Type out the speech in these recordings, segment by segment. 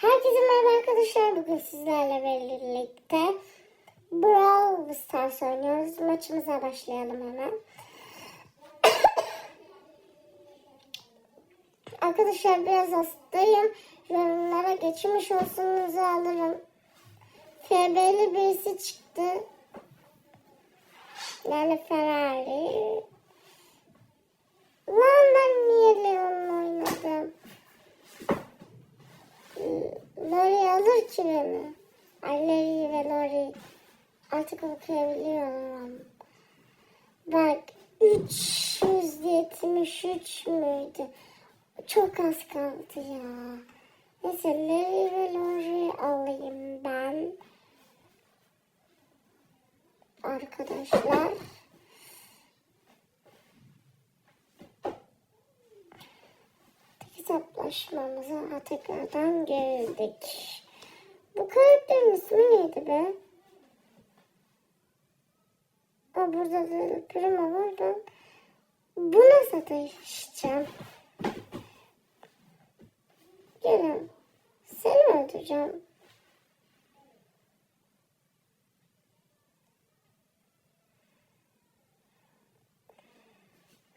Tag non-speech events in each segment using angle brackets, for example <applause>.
Herkese merhaba arkadaşlar. Bugün sizlerle birlikte Brawl Stars oynuyoruz. Maçımıza başlayalım hemen. <coughs> arkadaşlar biraz hastayım. Yorumlara geçmiş olsunuzu alırım. FB'li birisi çıktı. Yani Ferrari. Lan ben niye Leon'la oynadım? Lori alır ki beni. Ay Larry ve Lori. Artık okuyabiliyorum. Bak 373 müydü? Çok az kaldı ya. Neyse Larry ve Lori alayım ben. Arkadaşlar. Hesaplaşmamıza tekrardan geldik. Bu karakterin ismi neydi be? Aa, burada da prima var ben. Buna sataşacağım. Gelin. Seni öldüreceğim.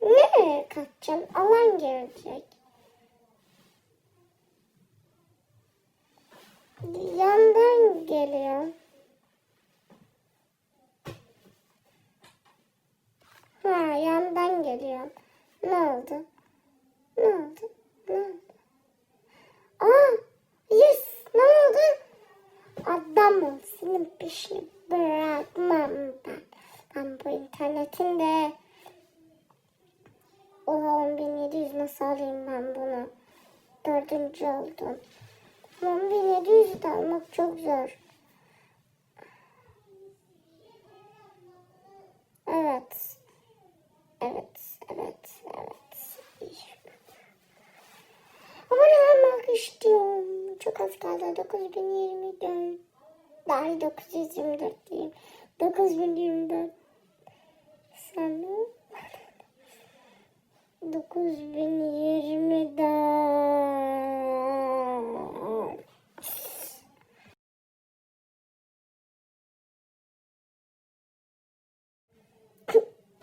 Nereye kaçacağım? Alan gelecek. Yandan geliyor. Ha yandan geliyor. Ne oldu? Ne oldu? Ne oldu? Aa yes ne oldu? Adamım senin peşini bırakmam ben. Ben bu internetin de Oha 10700 nasıl alayım ben bunu? Dördüncü oldum. 10700 de almak çok zor. Evet. Evet, evet, evet. Ama ne almak istiyorum. Çok az kaldı. 9024. Daha 924 diyeyim. 9024. Sana 9024.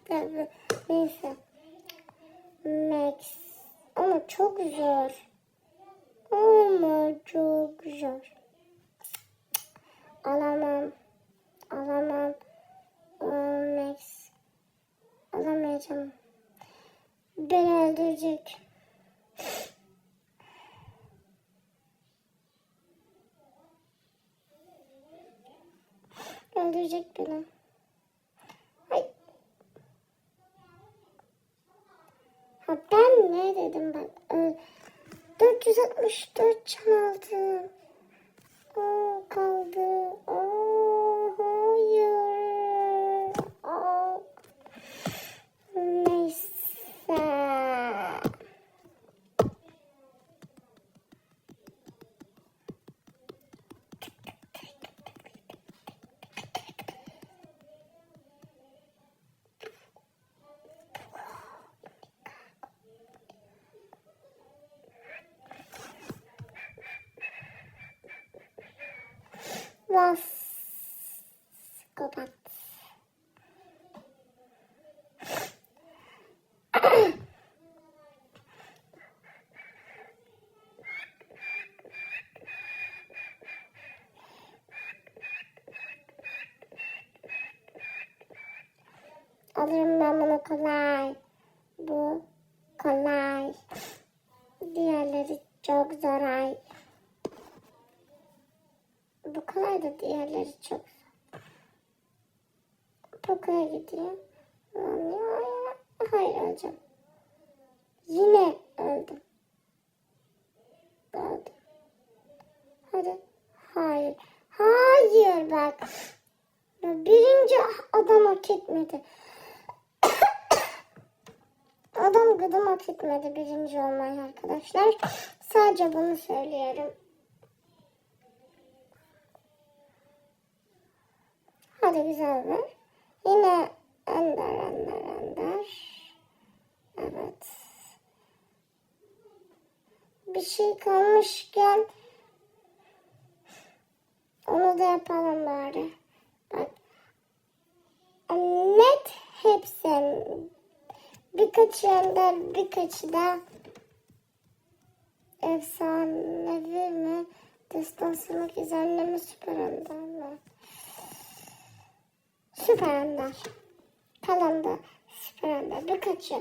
Tabii, Neyse. Max. Ama çok zor. Ama çok zor. Alamam. Alamam. Max. Alamayacağım. Beni öldürecek. Öldürecek beni. Ha ben ne dedim bak. Ö- 464 can aldım. Aa, kaldı. Aa, Was kapat. Alırım ben bunu kolay. Bu kolay. Diğerleri çok zor ay. Kolay da diğerleri çok. Poco'ya gidiyor. Hayır öleceğim. Yine öldüm. Öldüm. Hadi. Hayır. Hayır bak. Birinci adam hak etmedi. Adam gıdım hak etmedi birinci olmayı arkadaşlar. Sadece bunu söylüyorum. Hadi güzel ver. Yine ender ender ender. Evet. Bir şey kalmışken Burada yapalım bari. Bak. Net hepsi. Birkaç ender, birkaçı da efsanevi mi? Destansiyon gizemli süper ender mi? Süper ender. Kalan da süper ender. Birkaçı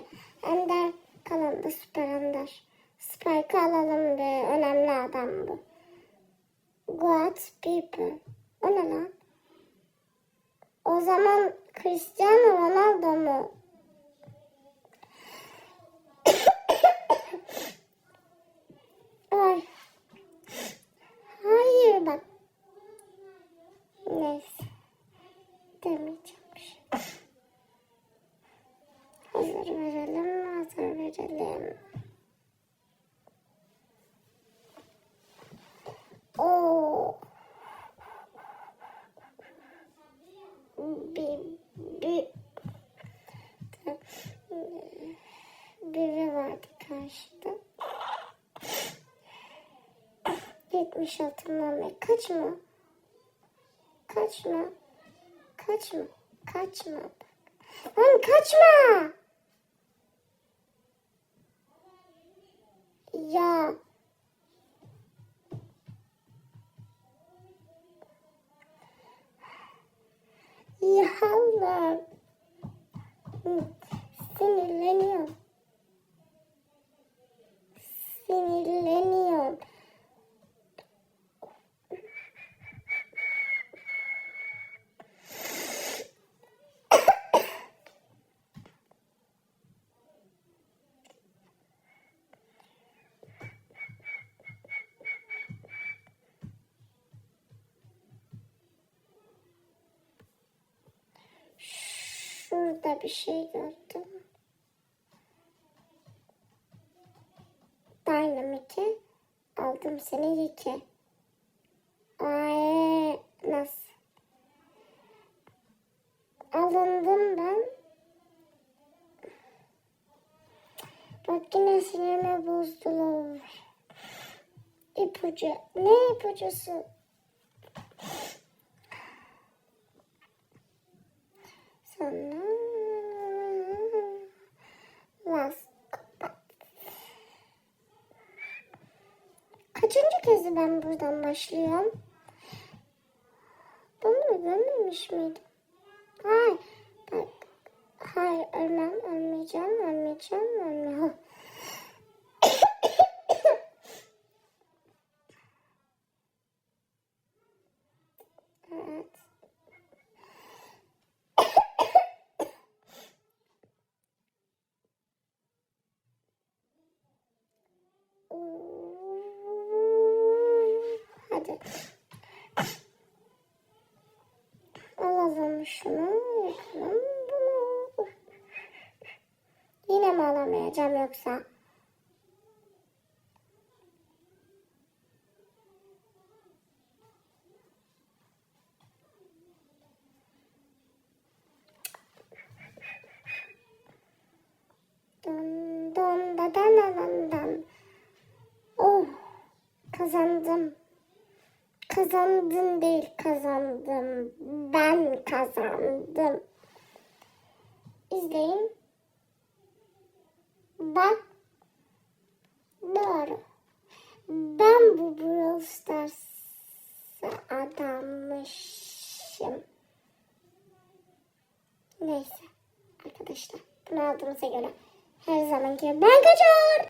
ender, kalan da süper ender. Spike'ı alalım bir önemli adam bu. God people. O ne lan? O zaman Cristiano Ronaldo mu? Ay. Hayır bak. Neyse. Demeyeceğim bir şey. Hazır verelim, hazır verelim. Oo. Bir, bir, biri vardı karşıda. 76 Mehmet. Kaçma. Kaçma. Kaçma. Kaçma. Lan kaçma. Ya. Ya Allah. Sinirleniyorum. Sinirleniyorum. Şurada bir şey gördüm. Dynamite aldım seni yıke. Ay nasıl? Alındım ben. Bak yine sinirimi bozdular. İpucu. Ne ipucusu? Sonra ben buradan başlıyorum? Bunu görmemiş miydim? Hayır. Bak. Hayır ölmem. Ölmeyeceğim. Ölmeyeceğim. Ölmeyeceğim. Evet. Hadi. Yapalım bunu. Yine mi alamayacağım yoksa? Dın dın da dan dan dan. Oh kazandım. Kazandın değil kazandım. Ben kazandım. İzleyin. Bak. Doğru. Ben bu Brawl Stars'a adanmışım. Neyse arkadaşlar bunu aldığımıza göre her zamanki ben kaçar.